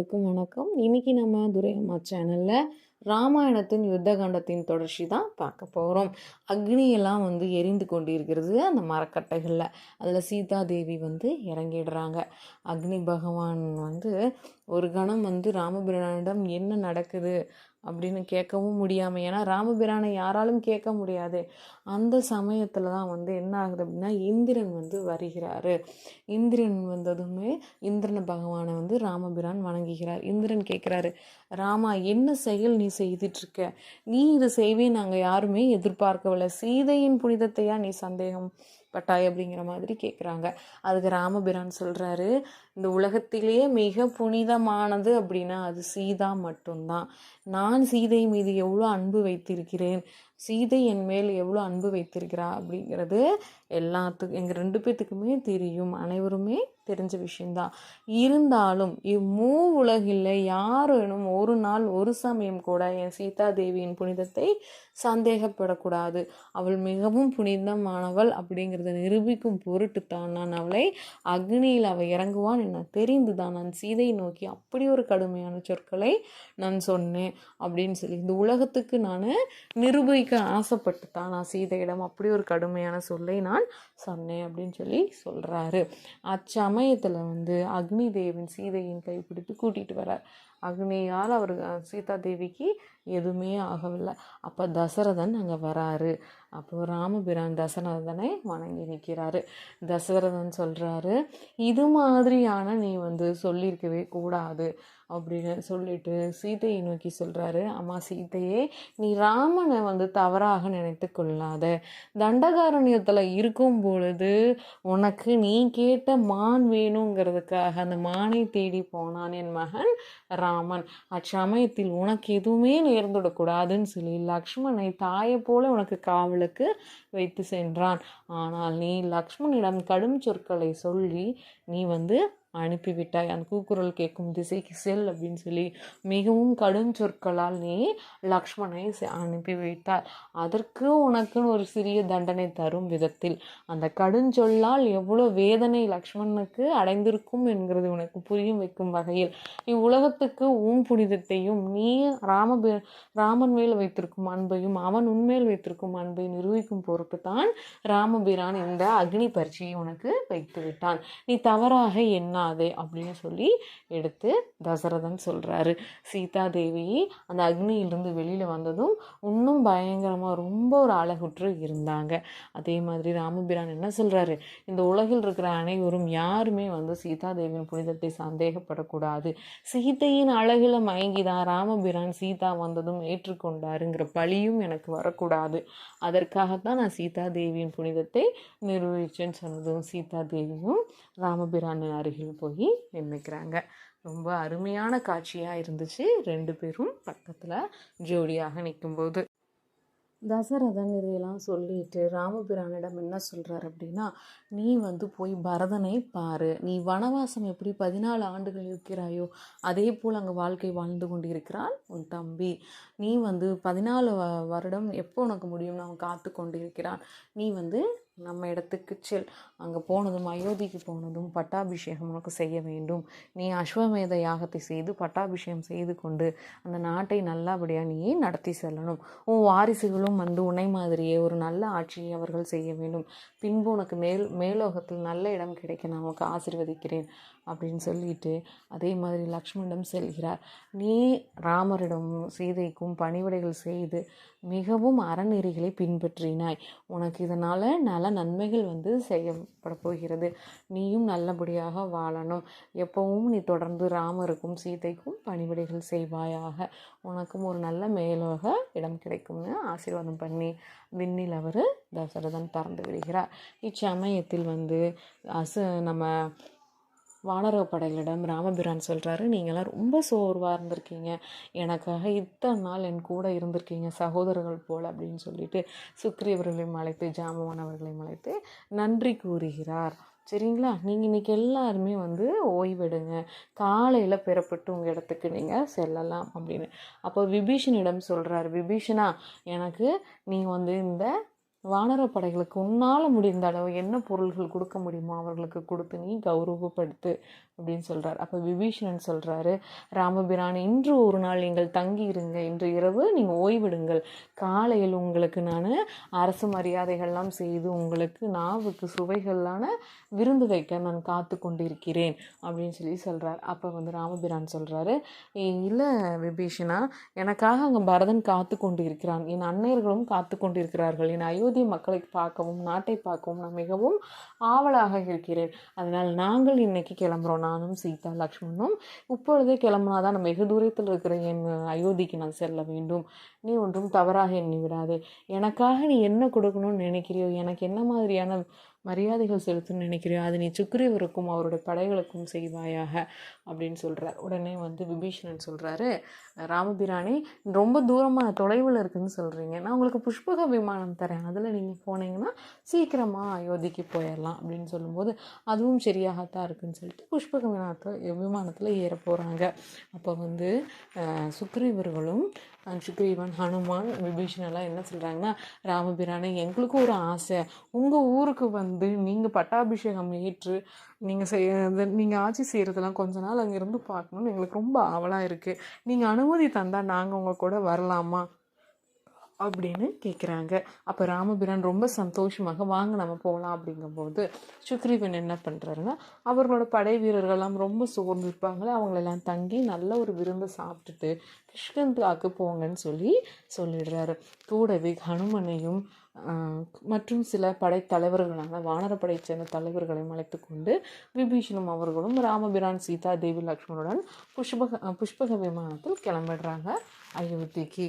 அனைவருக்கும் வணக்கம். இன்னைக்கு நம்ம துரை அம்மா சேனலில் ராமாயணத்தின் யுத்த காண்டத்தின் தொடர்ச்சி தான் பார்க்க போகிறோம் அக்னியெல்லாம் வந்து எரிந்து கொண்டிருக்கிறது அந்த மரக்கட்டைகளில். அதில் சீதா தேவி வந்து இறங்கிடுறாங்க. அக்னி பகவான் வந்து ஒரு கணம் வந்து ராமபிரானிடம் என்ன நடக்குது? அப்படின்னு கேட்கவும் முடியாமல் ஏன்னா ராமபிரானை யாராலும் கேட்க முடியாது. அந்த சமயத்தில் தான் வந்து என்ன ஆகுது அப்படின்னா இந்திரன் வந்து வருகிறாரு. இந்திரன் வந்ததுமே இந்திரன் பகவானை வந்து ராமபிரான் வணங்குகிறார். இந்திரன் கேட்குறாரு ராமா என்ன செயல் நீ செய்துட்ருக்க நீ இது செய்வே நாங்கள் யாருமே எதிர்பார்க்கவில்லை. சீதையின் புனிதத்தையா நீ சந்தேகம். பட்டாய் அப்படிங்கிற மாதிரி கேட்குறாங்க அதுக்கு ராமபிரான் சொல்கிறாரு இந்த உலகத்திலேயே மிக புனிதமானது அப்படின்னா அது சீதா மட்டும்தான். நான் சீதை மீது எவ்வளோ அன்பு வைத்திருக்கிறேன் சீதை என் மேல் எவ்வளோ அன்பு வைத்திருக்கிறா அப்படிங்கிறது எல்லாத்துக்கும் எங்கள் ரெண்டு பேர்த்துக்குமே தெரியும். அனைவருமே தெரிஞ்ச விஷயந்தான் இருந்தாலும் இம்மூ உலகில் யாரேனும் ஒரு நாள் ஒரு சமயம் கூட என் சீதா தேவியின் புனிதத்தை சந்தேகப்படக்கூடாது. அவள் மிகவும் புனிதமானவள் அப்படிங்கிறத நிரூபிக்கும் பொருட்டு தான் நான் அவளை அக்னியில் அவள் இறங்குவான் என தெரிந்து தான் நான் சீதையை நோக்கி அப்படி ஒரு கடுமையான சொற்களை நான் சொன்னேன் அப்படின்னு சொல்லி இந்த உலகத்துக்கு நான் நிரூபிக்க ஆசைப்பட்டு தான் நான் சீதையிடம் அப்படி ஒரு கடுமையான சொல்லை நான் சொன்னேன் அப்படின்னு சொல்லி சொல்கிறாரு அச்சமயத்தில் வந்து அக்னி தேவன் சீதையின் கைப்பிடித்து கூட்டிகிட்டு வரார் அக்னியால் அவர் சீதா தேவிக்கு எதுவுமே ஆகவில்லை. அப்போ தசரதன் அங்கே வராரு. அப்போ ராமபிரான் தசரதனை வணங்கி நிற்கிறாரு தசரதன் சொல்கிறாரு இது மாதிரியான நீ வந்து சொல்லியிருக்கவே கூடாது அப்படின்னு சொல்லிட்டு சீதையை நோக்கி சொல்கிறாரு அம்மா சீதையே நீ ராமனை வந்து தவறாக நினைத்து கொள்ளாத. தண்டகாரண்யத்தில் இருக்கும் பொழுது உனக்கு நீ கேட்ட மான் வேணுங்கிறதுக்காக அந்த மானை தேடி போனான் என் மகன் ராமன். அச்சமயத்தில் உனக்கு எதுவுமே நேர்ந்துடக்கூடாதுன்னு சொல்லி லக்ஷ்மணை தாயை போல உனக்கு காவலுக்கு வைத்து சென்றான். ஆனால் நீ லக்ஷ்மணிடம் கடும் சொற்களை சொல்லி நீ வந்து அனுப்பிவிட்டாய். அந்த கூக்குரல் கேட்கும் திசைக்கு செல் அப்படின்னு சொல்லி மிகவும் கடும் சொற்களால் நீ லக்ஷ்மணை அனுப்பி அதற்கு உனக்குன்னு ஒரு சிறிய தண்டனை தரும் விதத்தில். அந்த கடுஞ்சொல்லால் எவ்வளோ வேதனை லக்ஷ்மணனுக்கு அடைந்திருக்கும் என்கிறது உனக்கு புரியும் வைக்கும் வகையில். இவ்வுலகத்துக்கு உன் புனிதத்தையும் நீ ராமபி ராமன் மேல் வைத்திருக்கும் அன்பையும் அவன் உன்மேல் வைத்திருக்கும் அன்பை நிரூபிக்கும் பொருட்டு தான் ராமபிரான் இந்த அக்னி பரீட்சையை உனக்கு வைத்து விட்டான் நீ தவறாக என்ன பண்ணாதே அப்படின்னு சொல்லி எடுத்து தசரதன் சொல்கிறாரு சீதா தேவி அந்த அக்னியிலிருந்து வெளியில் வந்ததும் இன்னும் பயங்கரமாக ரொம்ப ஒரு அழகுற்று இருந்தாங்க. அதே மாதிரி ராமபிரான் என்ன சொல்கிறாரு இந்த உலகில் இருக்கிற அனைவரும் யாருமே வந்து சீதா தேவியின் புனிதத்தை சந்தேகப்படக்கூடாது. சீதையின் அழகில் மயங்கி தான் ராமபிரான் சீதா வந்ததும் ஏற்றுக்கொண்டாருங்கிற பழியும் எனக்கு வரக்கூடாது. அதற்காகத்தான் நான் சீதா தேவியின் புனிதத்தை நிரூபிச்சேன்னு சொன்னதும் சீதா தேவியும் ராமபிரானின் அருகில் போய் நின்றுக்கிறாங்க ரொம்ப அருமையான காட்சியாக இருந்துச்சு ரெண்டு பேரும் பக்கத்தில் ஜோடியாக நிற்கும்போது தசரதன் இதையெல்லாம் சொல்லிட்டு ராமபிரானிடம் என்ன சொல்கிறார் அப்படின்னா நீ வந்து போய் பரதனை பாரு. நீ வனவாசம் எப்படி பதினாலு ஆண்டுகள் இருக்கிறாயோ அதே போல் அங்கே வாழ்க்கை வாழ்ந்து கொண்டிருக்கிறாள் உன் தம்பி. நீ வந்து பதினாலு வருடம் எப்போ உனக்கு முடியும்னு அவன் காத்து கொண்டிருக்கிறான். நீ வந்து நம்ம இடத்துக்கு செல். அங்கே போனதும் அயோத்திக்கு போனதும் பட்டாபிஷேகம் உனக்கு செய்ய வேண்டும். நீ அஸ்வமேத யாகத்தை செய்து பட்டாபிஷேகம் செய்து கொண்டு அந்த நாட்டை நல்லபடியாக நீ நடத்தி செல்லணும்? உன் வாரிசுகளும் வந்து உன்னை மாதிரியே ஒரு நல்ல ஆட்சியை அவர்கள் செய்ய வேண்டும். பின்பு உனக்கு மேல் மேலோகத்தில் நல்ல இடம் கிடைக்க நான் உனக்கு ஆசிர்வதிக்கிறேன். அப்படின்னு சொல்லிட்டு அதே மாதிரி லக்ஷ்மணிடம் செல்கிறார். நீ ராமரிடம் சீதைக்கும் பணிவிடைகள் செய்து மிகவும் அறநெறிகளை பின்பற்றினாய். உனக்கு இதனால் நல நன்மைகள் வந்து செய்யப்பட போகிறது. நீயும் நல்லபடியாக வாழணும். எப்பவும் நீ தொடர்ந்து ராமருக்கும் சீதைக்கும் பணிவிடைகள் செய்வாயாக. உனக்கும் ஒரு நல்ல மேலோக இடம் கிடைக்கும்னு ஆசீர்வாதம் பண்ணி விண்ணில் அவர் தசரதன் பறந்து விடுகிறார். இச்சமயத்தில் வந்து அசு நம்ம வானரவ படைகளிடம் ராமபிரான் சொல்கிறாரு நீங்களாம் ரொம்ப சோர்வாக இருந்திருக்கீங்க. எனக்காக இத்தனை நாள் என் கூட இருந்திருக்கீங்க சகோதரர்கள் போல் அப்படின்னு சொல்லிட்டு சுக்ரீவர்களையும் அழைத்து ஜாமவான் அவர்களையும் அழைத்து நன்றி கூறுகிறார். சரிங்களா? நீங்கள் இன்றைக்கி எல்லாருமே வந்து ஓய்வெடுங்க. காலையில் பெறப்பட்டு உங்கள் இடத்துக்கு நீங்கள் செல்லலாம் அப்படின்னு. அப்போ விபீஷனிடம் சொல்கிறார் விபீஷனா எனக்கு நீ வந்து இந்த வானர படைகளுக்கு உன்னால் முடிந்த அளவு என்ன பொருள்கள் கொடுக்க முடியுமோ அவர்களுக்கு கொடுத்து நீ கௌரவப்படுத்து அப்படின்னு சொல்கிறார் அப்போ விபீஷணன் சொல்கிறாரு ராமபிரான் இன்று ஒரு நாள் நீங்கள் தங்கி இருங்க இன்று இரவு நீங்கள் ஓய்விடுங்கள். காலையில் உங்களுக்கு நான் அரசு மரியாதைகள்லாம் செய்து உங்களுக்கு நாவுக்கு சுவைகளான விருந்து வைக்க நான் காத்து கொண்டிருக்கிறேன். அப்படின்னு சொல்லி சொல்கிறார் அப்போ வந்து ராமபிரான் சொல்கிறாரு இல்லை விபீஷணா எனக்காக அங்கே பரதன் காத்து கொண்டு இருக்கிறான் என் அன்னையர்களும் காத்து கொண்டிருக்கிறார்கள். என் அயோத்தி மக்களை பார்க்கவும் நாட்டை பார்க்கவும் நான் மிகவும் ஆவலாக இருக்கிறேன். அதனால் நாங்கள் இன்னைக்கு கிளம்புறோம். நானும் சீதா லக்ஷ்மணும் இப்பொழுதே கிளம்புனாதான் நம்ம வெகு தூரத்தில் இருக்கிற என் அயோத்திக்கு நான் செல்ல வேண்டும். நீ ஒன்றும் தவறாக எண்ணி விடாதே. எனக்காக நீ என்ன கொடுக்கணும்னு நினைக்கிறியோ? எனக்கு என்ன மாதிரியான மரியாதைகள் செலுத்தணும்னு நினைக்கிறியோ அது நீ சுக்ரீவருக்கும் அவருடைய படைகளுக்கும் செய்வாயாக அப்படின்னு சொல்கிறார் உடனே வந்து விபீஷணன் சொல்கிறாரு ராமபிரானி ரொம்ப தூரமாக தொலைவில் இருக்குன்னு சொல்கிறீங்க நான் உங்களுக்கு புஷ்பக விமானம் தரேன். அதில் நீங்கள் போனீங்கன்னா சீக்கிரமாக அயோத்திக்கு போயிடலாம் அப்படின்னு சொல்லும்போது அதுவும் சரியாகத்தான் இருக்குதுன்னு சொல்லிட்டு புஷ்பக விமானத்தில் விமானத்தில் ஏற போகிறாங்க அப்போ வந்து சுக்ரீவர்களும் சுக்ரீவன் ஹனுமான் விபீஷணெல்லாம் என்ன சொல்கிறாங்கன்னா ராமபிரானி எங்களுக்கும் ஒரு ஆசை. உங்கள் ஊருக்கு வந்து வந்து நீங்கள் பட்டாபிஷேகம் ஏற்று நீங்கள் செய்ய நீங்கள் ஆட்சி செய்கிறதெல்லாம் கொஞ்ச நாள் அங்கே இருந்து பார்க்கணும்னு எங்களுக்கு ரொம்ப ஆவலாக இருக்குது நீங்கள் அனுமதி தந்தால் நாங்கள் உங்கள் கூட வரலாமா? அப்படின்னு கேட்குறாங்க அப்போ ராமபிரான் ரொம்ப சந்தோஷமாக வாங்க நம்ம போகலாம் அப்படிங்கும்போது சுக்ரீவன் என்ன பண்ணுறாருன்னா அவர்களோட படை வீரர்கள்லாம் ரொம்ப சோர்ந்து இருப்பாங்களே அவங்களெல்லாம் தங்கி நல்ல ஒரு விருந்து சாப்பிட்டுட்டு கிருஷ்ணந்தாக்கு போங்கன்னு சொல்லி சொல்லிடுறாரு. கூடவே ஹனுமனையும் மற்றும் சில படைத்தலைவர்களான வானரப்படை சேர்ந்த தலைவர்களையும் அழைத்து கொண்டு விபீஷணும் அவர்களும் ராமபிரான் சீதா தேவி லக்ஷ்மணுடன் புஷ்பக புஷ்பக விமானத்தில் கிளம்பிடுறாங்க. அயோத்திக்கு